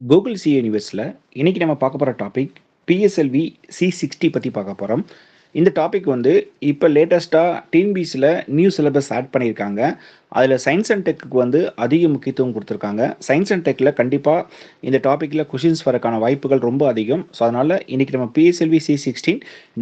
Google C யூனிவர்ஸில் இன்னைக்கு நம்ம பார்க்க போகிற டாபிக் பிஎஸ்எல்வி சி சிக்ஸ்டி பற்றி பார்க்க போகிறோம் இந்த டாபிக் வந்து இப்போ லேட்டஸ்ட்டாக டிஎன்பிசியில் நியூ சிலபஸ் ஆட் பண்ணியிருக்காங்க. அதில் சயின்ஸ் அண்ட் டெக்கு வந்து அதிக முக்கியத்துவம் கொடுத்துருக்காங்க. சயின்ஸ் அண்ட் டெக்கில் கண்டிப்பாக இந்த டாப்பிக்கில் கொஷின்ஸ் வரக்கான வாய்ப்புகள் ரொம்ப அதிகம். ஸோ அதனால் இன்றைக்கி நம்ம பிஎஸ்எல்வி சி சிக்ஸ்டீன்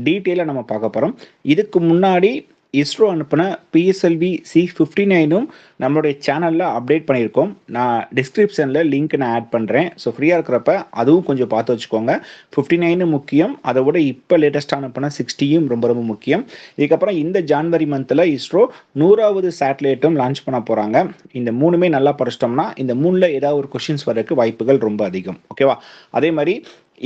டீட்டெயிலாக நம்ம பார்க்க போகிறோம் இதுக்கு முன்னாடி இஸ்ரோ அனுப்பின பிஎஸ்எல்வி சி ஃபிஃப்டி நைனும் நம்மளுடைய சேனலில் அப்டேட் பண்ணியிருக்கோம். நான் டிஸ்கிரிப்ஷனில் லிங்க் நான் ஆட் பண்ணுறேன் ஸோ ஃப்ரீயாக இருக்கிறப்ப அதுவும் கொஞ்சம் பார்த்து வச்சுக்கோங்க. ஃபிஃப்டி நைனு முக்கியம். அதை விட இப்போ லேட்டஸ்ட்டாக அனுப்பின சிக்ஸ்டியும் ரொம்ப ரொம்ப முக்கியம். இதுக்கப்புறம் இந்த ஜான்வரி மந்தில் இஸ்ரோ நூறாவது சேட்டலைட்டும் லான்ச் பண்ண போகிறாங்க இந்த மூணுமே நல்லா படிச்சிட்டோம்னா இந்த மூணில் ஏதாவது ஒரு கொஷின்ஸ் வரதுக்கு வாய்ப்புகள் ரொம்ப அதிகம். ஓகேவா அதே மாதிரி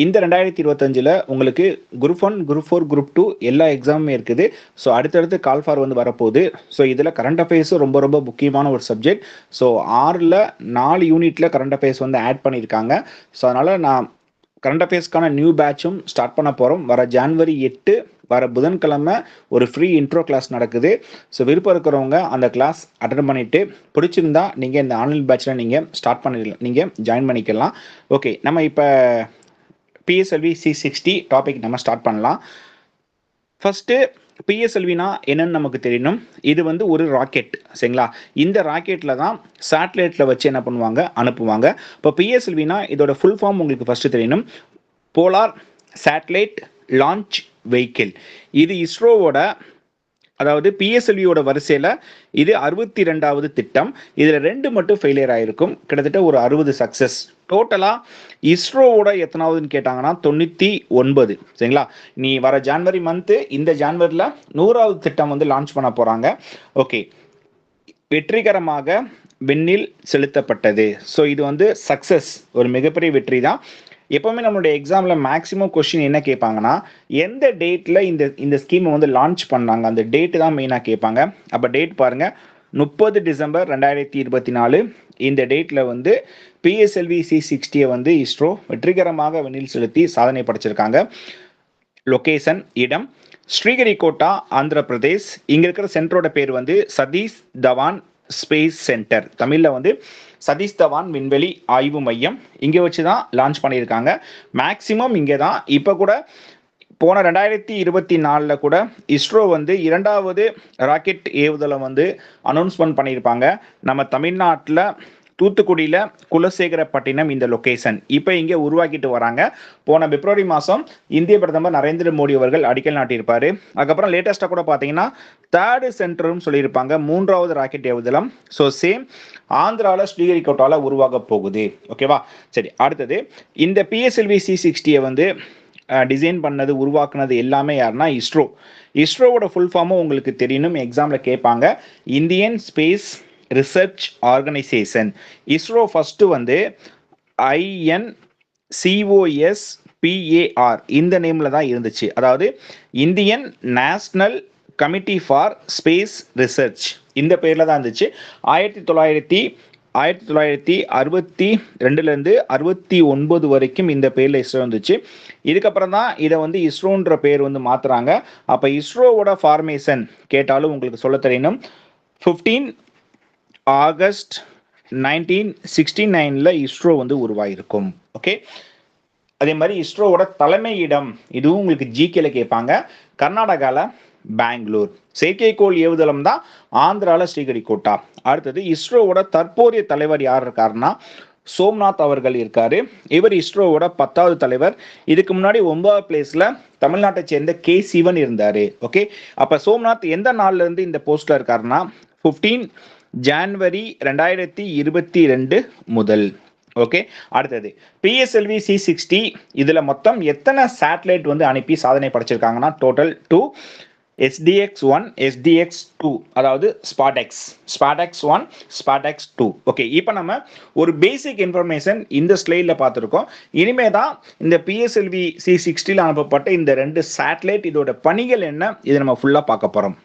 இந்த ரெண்டாயிரத்தி இருபத்தஞ்சில் உங்களுக்கு group one group four group two எல்லா எக்ஸாமுமே இருக்குது. ஸோ அடுத்தடுத்து கால் ஃபார் வந்து வரப்போகுது. ஸோ இதில் கரண்ட் அஃபேர்ஸும் ரொம்ப ரொம்ப முக்கியமான ஒரு சப்ஜெக்ட் ஸோ ஆறில் நாலு யூனிட்டில் கரண்ட் அஃபேர்ஸ் வந்து ஆட் பண்ணியிருக்காங்க. ஸோ அதனால் நான் கரண்ட் அஃபேர்ஸ்க்கான நியூ பேட்சும் ஸ்டார்ட் பண்ண போகிறோம் வர ஜான்வரி எட்டு வர புதன்கிழமை ஒரு ஃப்ரீ இன்ட்ரோ கிளாஸ் நடக்குது. ஸோ விருப்பம் இருக்கிறவங்க அந்த கிளாஸ் அட்டன் பண்ணிவிட்டு பிடிச்சிருந்தா நீங்கள் இந்த ஆன்லைன் பேட்சில் நீங்கள் ஸ்டார்ட் பண்ணிடலாம் நீங்கள் ஜாயின் பண்ணிக்கலாம். ஓகே நம்ம இப்போ பிஎஸ்எல்வி சி சிக்ஸ்டி டாபிக் நம்ம ஸ்டார்ட் பண்ணலாம். ஃபஸ்ட்டு பிஎஸ்எல்வினா என்னன்னு நமக்கு தெரியணும். இது வந்து ஒரு ராக்கெட் சரிங்களா? இந்த ராக்கெட்டில் தான் சேட்டலைட்டில் வச்சு என்ன பண்ணுவாங்க? அனுப்புவாங்க. இப்போ பிஎஸ்எல்வினா இதோட ஃபுல் ஃபார்ம் உங்களுக்கு ஃபஸ்ட்டு தெரியணும். போலார் சேட்டலைட் லான்ச் வெஹிக்கிள் இது இஸ்ரோவோட அதாவது பிஎஸ்எல்வியோட வரிசையில் இது அறுபத்தி ரெண்டாவது திட்டம். இதில் ரெண்டு மட்டும் ஃபெயிலியர் ஆகிருக்கும் கிட்டத்தட்ட ஒரு அறுபது சக்ஸஸ் டோட்டலாக இஸ்ரோவோட எத்தனாவதுன்னு கேட்டாங்கன்னா தொண்ணூற்றி ஒன்பது. சரிங்களா? நீ வர ஜான்வரி மந்த்து இந்த ஜான்வரியில் நூறாவது திட்டம் வந்து லான்ச் பண்ண போகிறாங்க ஓகே வெற்றிகரமாக விண்ணில் செலுத்தப்பட்டது. ஸோ இது வந்து சக்ஸஸ் ஒரு மிகப்பெரிய வெற்றி தான் எப்போவுமே நம்மளுடைய எக்ஸாமில் மேக்ஸிமம் கொஷின் என்ன கேட்பாங்கன்னா எந்த டேட்டில் இந்த இந்த ஸ்கீமை வந்து லான்ச் பண்ணாங்க? அந்த டேட்டு தான் மெயினாக கேட்பாங்க. அப்போ டேட் பாருங்கள் முப்பது டிசம்பர் ரெண்டாயிரத்தி இருபத்தி நாலு. இந்த டேட்டில் வந்து பிஎஸ்எல்வி சி சிக்ஸ்டியை வந்து இஸ்ரோ வெற்றிகரமாக விண்ணில் செலுத்தி சாதனை படைச்சிருக்காங்க. லொக்கேஷன் இடம் ஸ்ரீஹரிகோட்டா ஆந்திர பிரதேஷ் இங்கே இருக்கிற சென்டரோட பேர் வந்து சதீஷ் தவான் ஸ்பேஸ் சென்டர் தமிழில் வந்து சதீஷ் தவான் விண்வெளி ஆய்வு மையம். இங்கே வச்சு தான் லான்ச் பண்ணியிருக்காங்க. மேக்சிமம் இங்கே தான் இப்போ கூட போன ரெண்டாயிரத்தி இருபத்தி நாலில் கூட இஸ்ரோ வந்து இரண்டாவது ராக்கெட் ஏவுதலை வந்து அனௌன்ஸ்மெண்ட் பண்ணியிருப்பாங்க. நம்ம தமிழ்நாட்டில் தூத்துக்குடியில் குலசேகரப்பட்டினம் இந்த லொக்கேஷன் இப்போ இங்கே உருவாக்கிட்டு வராங்க. போன பிப்ரவரி மாதம் இந்திய பிரதமர் நரேந்திர மோடி அவர்கள் அடிக்கல் நாட்டியிருப்பார். அதுக்கப்புறம் லேட்டஸ்ட்டாக கூட பார்த்தீங்கன்னா தேர்டு சென்டரும் சொல்லியிருப்பாங்க. மூன்றாவது ராக்கெட் ஏவுதளம். ஸோ சேம் ஆந்திராவில் ஸ்ரீஹரிகோட்டாவில் உருவாக போகுது. ஓகேவா சரி அடுத்தது. இந்த பிஎஸ்எல்வி சி சிக்ஸ்டியை வந்து டிசைன் பண்ணது உருவாக்குனது எல்லாமே யாருன்னா இஸ்ரோ. இஸ்ரோவோட ஃபுல் ஃபார்மும் உங்களுக்கு தெரியணும். எக்ஸாமில் கேட்பாங்க. Indian space research organisation ISRO first வந்து ஐஎன் சிஓஎஸ் பிஏஆர் இந்த நேமில் தான் இருந்துச்சு. அதாவது Indian national committee for space research இந்த பேரில் தான் இருந்துச்சு. ஆயிரத்தி தொள்ளாயிரத்தி ஆயிரத்தி தொள்ளாயிரத்தி அறுபத்தி ரெண்டுலேருந்து அறுபத்தி ஒன்பது வரைக்கும் இந்த பேரில் இஸ்ரோ வந்துச்சு இதுக்கப்புறம் தான் இதை வந்து இஸ்ரோன்ற பேர் வந்து மாற்றுறாங்க அப்போ இஸ்ரோவோட ஃபார்மேஷன் கேட்டாலும் உங்களுக்கு சொல்ல தெரியணும் ஃபிஃப்டீன் ஆகஸ்ட் நைன்டீன் சிக்ஸ்டி நைனில் இஸ்ரோ வந்து உருவாயிருக்கும். ஓகே அதே மாதிரி இஸ்ரோவோட தலைமையிடம் இதுவும் உங்களுக்கு ஜிகேல கேட்பாங்க. கர்நாடகாவில் பெங்களூர். செயற்கைக்கோள் ஏவுதளம் தான் ஆந்திராவில் ஸ்ரீஹரிகோட்டா அடுத்தது இஸ்ரோவோட தற்போதைய தலைவர் யார் இருக்காருன்னா சோம்நாத் அவர்கள் இருக்காரு. இவர் இஸ்ரோவோட பத்தாவது தலைவர். இதுக்கு முன்னாடி ஒன்பதாவது பிளேஸ்ல தமிழ்நாட்டை சேர்ந்த கே சிவன் இருந்தாரு. ஓகே அப்ப சோம்நாத் எந்த நாள்ல இருந்து இந்த போஸ்ட்ல இருக்காருன்னா ஃபிஃப்டீன் ஜான்வரி ரெண்டாயிரத்தி இருபத்தி ரெண்டு முதல். ஓகே அடுத்தது பிஎஸ்எல்வி சி சிக்ஸ்டி இதில் மொத்தம் எத்தனை சேட்டலைட் வந்து அனுப்பி சாதனை படைச்சிருக்காங்கன்னா total two SDX one SDX two அதாவது SpaDeX SpaDeX one SpaDeX two okay இப்போ நம்ம ஒரு பேசிக் இன்ஃபர்மேஷன் இந்த ஸ்லைடில் பார்த்துருக்கோம். இனிமே தான் இந்த பிஎஸ்எல்வி சி சிக்ஸ்டியில் அனுப்பப்பட்ட இந்த ரெண்டு சேட்டலைட் இதோட பணிகள் என்ன இது நம்ம ஃபுல்லாக பார்க்க போகிறோம்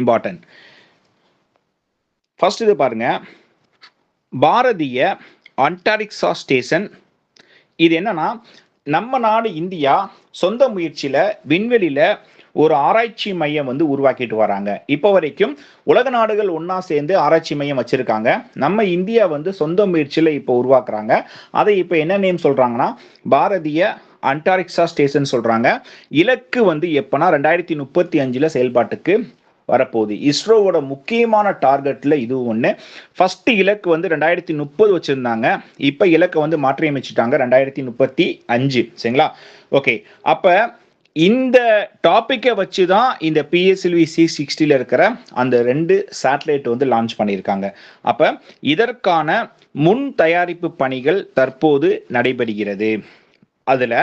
இம்பார்ட்டன்ட் ஃபர்ஸ்ட் இது பாருங்க. பாரதிய அண்டாரிக்ஸா ஸ்டேஷன் இது என்னன்னா நம்ம நாடு இந்தியா சொந்த முயற்சியில் விண்வெளியில் ஒரு ஆராய்ச்சி மையம் வந்து உருவாக்கிட்டு வராங்க. இப்போ வரைக்கும் உலக நாடுகள் ஒன்றா சேர்ந்து ஆராய்ச்சி மையம் வச்சுருக்காங்க. நம்ம இந்தியா வந்து சொந்த முயற்சியில் இப்போ உருவாக்குறாங்க. அதை இப்போ என்ன நேம் சொல்கிறாங்கன்னா பாரதிய அண்டாரிக்ஸா ஸ்டேஷன் சொல்கிறாங்க இலக்கு வந்து எப்போனா ரெண்டாயிரத்தி முப்பத்தி அஞ்சில் செயல்பாட்டுக்கு வரப்போகுது. இஸ்ரோவோட முக்கியமான டார்கெட்ல இது ஒன்று ஃபர்ஸ்ட் இலக்கு வந்து ரெண்டாயிரத்தி முப்பது வச்சிருந்தாங்க. இப்போ இலக்கை வந்து மாற்றியமைச்சிட்டாங்க ரெண்டாயிரத்தி முப்பத்தி அஞ்சு. சரிங்களா? ஓகே அப்போ இந்த டாப்பிக்கை வச்சு தான் இந்த பிஎஸ்எல்வி சி சிக்ஸ்டியில் இருக்கிற அந்த ரெண்டு சேட்டலைட் வந்து லான்ச் பண்ணியிருக்காங்க. அப்போ இதற்கான முன் தயாரிப்பு பணிகள் தற்போது நடைபெறுகிறது. அதில்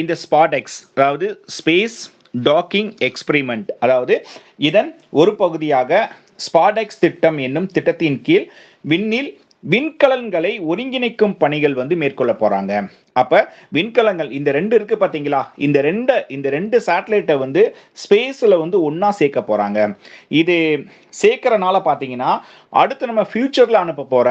இந்த ஸ்பாடெக்ஸ் அதாவது ஸ்பேஸ் டாக்கிங் எக்ஸ்பிரிமெண்ட் அதாவது இதன் ஒரு பகுதியாக ஸ்பாடெக்ஸ் திட்டம் என்னும் திட்டத்தின் கீழ் விண்ணில் விண்கலன்களை ஒருங்கிணைக்கும் பணிகள் வந்து மேற்கொள்ள போறாங்க. அப்ப விண்கலங்கள் இந்த ரெண்டு இருக்கு பாத்தீங்களா? இந்த ரெண்டு இந்த ரெண்டு சேட்டலைட்டை வந்து ஸ்பேஸ்ல வந்து ஒன்னா சேர்க்க போறாங்க. இது சேர்க்கறனால பாத்தீங்கன்னா அடுத்து நம்ம ஃபியூச்சர்ல அனுப்ப போற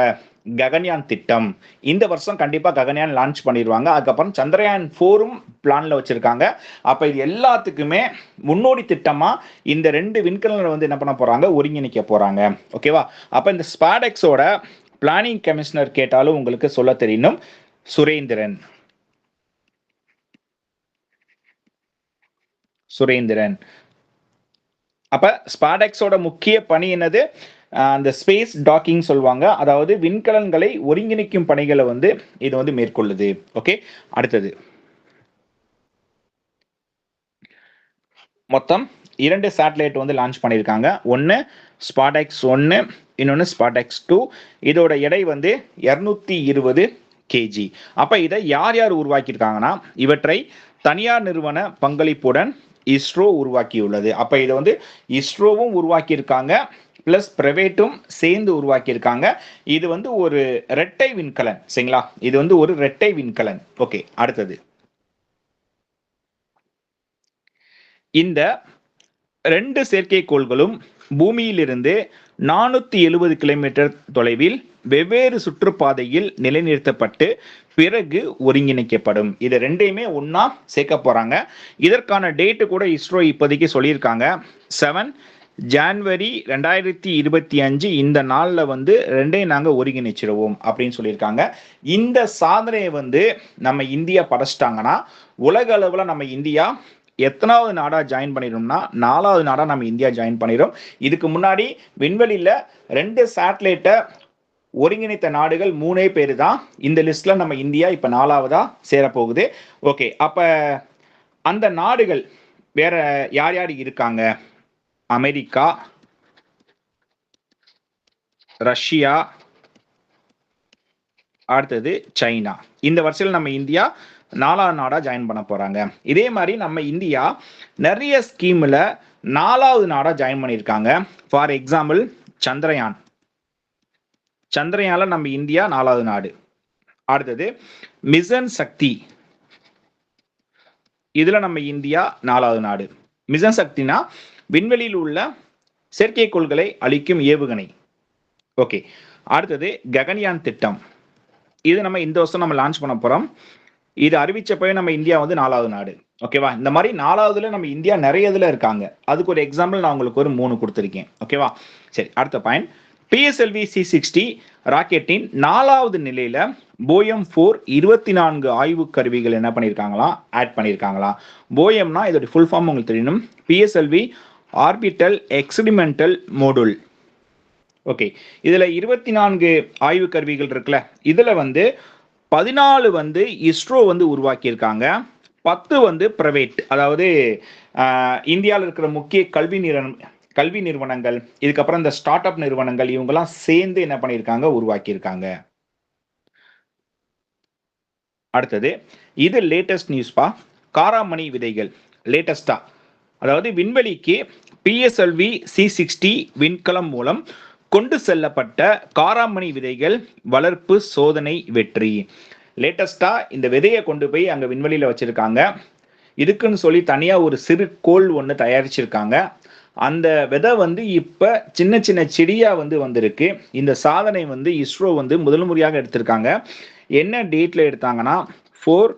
ககன்யான் திட்டம். இந்த வருஷம் கண்டிப்பாக ககன்யான் லான்ச் பண்ணிடுவாங்க அதுக்கப்புறம் சந்திரயான் ஃபோரும் பிளானில் வச்சுருக்காங்க. அப்போ இது எல்லாத்துக்குமே முன்னோடி திட்டமாக இந்த ரெண்டு விண்கலங்களை வந்து என்ன பண்ண போகிறாங்க ஒருங்கிணைக்க போகிறாங்க ஓகேவா அப்போ இந்த ஸ்பாடெக்ஸோட பிளானிங் கமிஷனர் கேட்டாலும் உங்களுக்கு சொல்ல தெரியணும் சுரேந்திரன். சுரேந்திரன். அப்ப ஸ்பாடெக்ஸோட முக்கிய பணி என்னது? அந்த ஸ்பேஸ் டாக்கிங் சொல்லுவாங்க. அதாவது விண்கலன்களை ஒருங்கிணைக்கும் பணிகளை வந்து இது வந்து மேற்கொள்ளுது. ஓகே அடுத்தது. மொத்தம் இரண்டு சேட்டலைட் வந்து லான்ச் பண்ணியிருக்காங்க. ஒன்று ஸ்பாடெக்ஸ் ஒன்று இன்னொன்று ஸ்பாடெக்ஸ் டூ இதோட எடை வந்து இரநூத்தி இருபது கேஜி அப்போ இதை யார் யார் உருவாக்கியிருக்காங்கன்னா இவற்றை தனியார் நிறுவன பங்களிப்புடன் இஸ்ரோ உருவாக்கியுள்ளது. அப்போ இதை வந்து இஸ்ரோவும் உருவாக்கியிருக்காங்க. ப்ளஸ் ப்ரைவேட்டும் சேர்ந்து உருவாக்கியிருக்காங்க. இது வந்து ஒரு ரெட்டை விண்கலன் சரிங்களா? இது வந்து ஒரு ரெட்டை விண்கலன். ஓகே அடுத்தது. இந்த ரெண்டு செயற்கைக்கோள்களும் பூமியிலிருந்து நானூத்தி எழுபது கிலோமீட்டர் தொலைவில் வெவ்வேறு சுற்றுப்பாதையில் நிலைநிறுத்தப்பட்டு பிறகு ஒருங்கிணைக்கப்படும். இது ரெண்டையுமே ஒன்னா சேர்க்க போறாங்க. இதற்கான டேட்டு கூட இஸ்ரோ இப்போதைக்கு சொல்லியிருக்காங்க. செவன் ஜான்வரி ரெண்டாயிரத்தி இருபத்தி அஞ்சு இந்த நாளில் வந்து ரெண்டையும் நாங்கள் ஒருங்கிணைச்சிடுவோம் அப்படின்னு சொல்லியிருக்காங்க. இந்த சாதனையை வந்து நம்ம இந்தியா படைச்சிட்டாங்கன்னா உலக அளவில் நம்ம இந்தியா எத்தனாவது நாடாக ஜாயின் பண்ணிடும்னா நாலாவது நாடாக நம்ம இந்தியா ஜாயின் பண்ணிடும். இதுக்கு முன்னாடி விண்வெளியில் ரெண்டு சேட்டலைட்டை ஒருங்கிணைத்த நாடுகள் மூணே பேர் தான் இந்த லிஸ்ட்டில் நம்ம இந்தியா இப்போ நாலாவதாக சேரப்போகுது. ஓகே அப்போ அந்த நாடுகள் வேற யார் யார் இருக்காங்க? அமெரிக்கா ரஷ்யா அடுத்தது சைனா. இந்த வருஷத்தில் நம்ம இந்தியா நாலாவது நாடாக ஜாயின் பண்ண போறாங்க. இதே மாதிரி நம்ம இந்தியா நிறைய ஸ்கீமில் நாலாவது நாடாக ஜாயின் பண்ணியிருக்காங்க. For example Chandrayaan. சந்திரயானில் நம்ம இந்தியா நாலாவது நாடு. அடுத்தது மிசன் சக்தி. இதில் நம்ம இந்தியா நாலாவது நாடு. மிசன் சக்தினா விண்வெளியில் உள்ள செயற்கைக்கோள்களை அளிக்கும் ஏவுகணை. ஓகே அடுத்தது ககன்யான் திட்டம். இது நம்ம இந்த வருஷம் நம்ம லான்ச் பண்ண போறோம். இது அறிவிச்சப்பவே நம்ம இந்தியா வந்து நாலாவது நாடு. ஓகேவா இந்த மாதிரி நாலாவதுல நம்ம இந்தியா நிறைய இதில் இருக்காங்க. அதுக்கு ஒரு எக்ஸாம்பிள் நான் உங்களுக்கு ஒரு மூணு கொடுத்துருக்கேன். ஓகேவா சரி அடுத்த பாயிண்ட் பிஎஸ்எல்வி சி சிக்ஸ்டி ராக்கெட்டின் நாலாவது நிலையில போயம் ஃபோர் இருபத்தி நான்கு ஆய்வு கருவிகள் என்ன பண்ணியிருக்காங்களாம் ஆட் பண்ணியிருக்காங்களா போயம்னா இதோட ஃபுல் ஃபார்ம் உங்களுக்கு தெரியணும் PSLV orbital experimental module okay இதில் இருபத்தி நான்கு ஆய்வு கருவிகள் இருக்குல்ல. இதில் வந்து பதினாலு வந்து இஸ்ரோ வந்து உருவாக்கியிருக்காங்க. பத்து வந்து பிரைவேட் அதாவது இந்தியாவில் இருக்கிற முக்கிய கல்வி நிறுவனம் கல்வி நிறுவனங்கள் இதுக்கப்புறம் இந்த ஸ்டார்ட் அப் நிறுவனங்கள் இவங்கெல்லாம் சேர்ந்து என்ன பண்ணியிருக்காங்க? உருவாக்கியிருக்காங்க. அடுத்தது இது லேட்டஸ்ட் நியூஸ்பா காராமணி விதைகள். லேட்டஸ்டா அதாவது விண்வெளிக்கு பிஎஸ்எல்வி சி சிக்ஸ்டி விண்கலம் மூலம் கொண்டு செல்லப்பட்ட காராமணி விதைகள் வளர்ப்பு சோதனை வெற்றி. லேட்டஸ்டா இந்த விதையை கொண்டு போய் அங்க விண்வெளியில வச்சிருக்காங்க. இதுக்குன்னு சொல்லி தனியா ஒரு சிறு கோல் ஒன்று தயாரிச்சிருக்காங்க. அந்த விதை வந்து இப்ப சின்ன சின்ன செடியா வந்து வந்திருக்கு. இந்த சாதனை வந்து இஸ்ரோ வந்து முதல் முறையாக எடுத்திருக்காங்க. என்ன டேட்ல எடுத்தாங்கன்னா ஃபோர்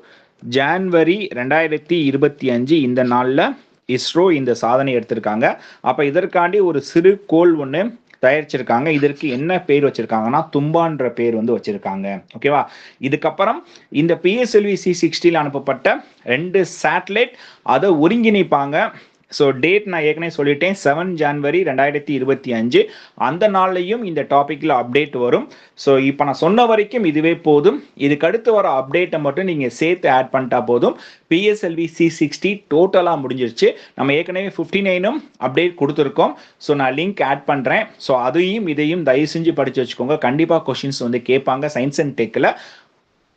ஜான்வரி ரெண்டாயிரத்தி இருபத்தி அஞ்சு இந்த நாளில் இஸ்ரோ இந்த சாதனை எடுத்திருக்காங்க. அப்போ இதற்காண்டி ஒரு சிறு கோள் ஒன்று தயாரிச்சிருக்காங்க. இதற்கு என்ன பேர் வச்சிருக்காங்கன்னா தும்பான்ற பேர் வந்து வச்சிருக்காங்க. ஓகேவா? இதுக்கப்புறம் இந்த பிஎஸ்எல்வி சி சிக்ஸ்டியில் அனுப்பப்பட்ட ரெண்டு சேட்டலைட் அதை ஒருங்கிணைப்பாங்க. ஸோ டேட் நான் ஏற்கனவே சொல்லிட்டேன் செவன் ஜான்வரி ரெண்டாயிரத்தி இருபத்தி அஞ்சு. அந்த நாள்லையும் இந்த டாப்பிக்கில் அப்டேட் வரும். ஸோ இப்போ நான் சொன்ன வரைக்கும் இதுவே போதும். இதுக்கு அடுத்து வர அப்டேட்டை மட்டும் நீங்கள் சேர்த்து ஆட் பண்ணிட்டா போதும். பிஎஸ்எல்வி சி சிக்ஸ்டி டோட்டலாக முடிஞ்சிருச்சு. நம்ம ஏற்கனவே ஃபிஃப்டி நைனும் அப்டேட் கொடுத்துருக்கோம். ஸோ நான் லிங்க் ஆட் பண்ணுறேன் ஸோ அதையும் இதையும் தயவு செஞ்சு படித்து வச்சுக்கோங்க. கண்டிப்பாக கொஷின்ஸ் வந்து கேட்பாங்க சயின்ஸ் அண்ட் டெக்கில்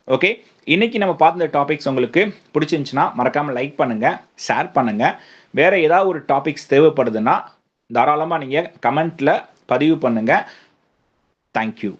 ஓகே இன்னைக்கு நம்ம பார்த்த டாபிக்ஸ் உங்களுக்கு பிடிச்சிருந்துச்சுன்னா மறக்காமல் லைக் பண்ணுங்கள் ஷேர் பண்ணுங்கள் வேறு ஏதாவது ஒரு டாபிக்ஸ் தேவைப்படுதுன்னா தாராளமாக நீங்கள் கமெண்ட்டில் பதிவு பண்ணுங்கள் தேங்க்யூ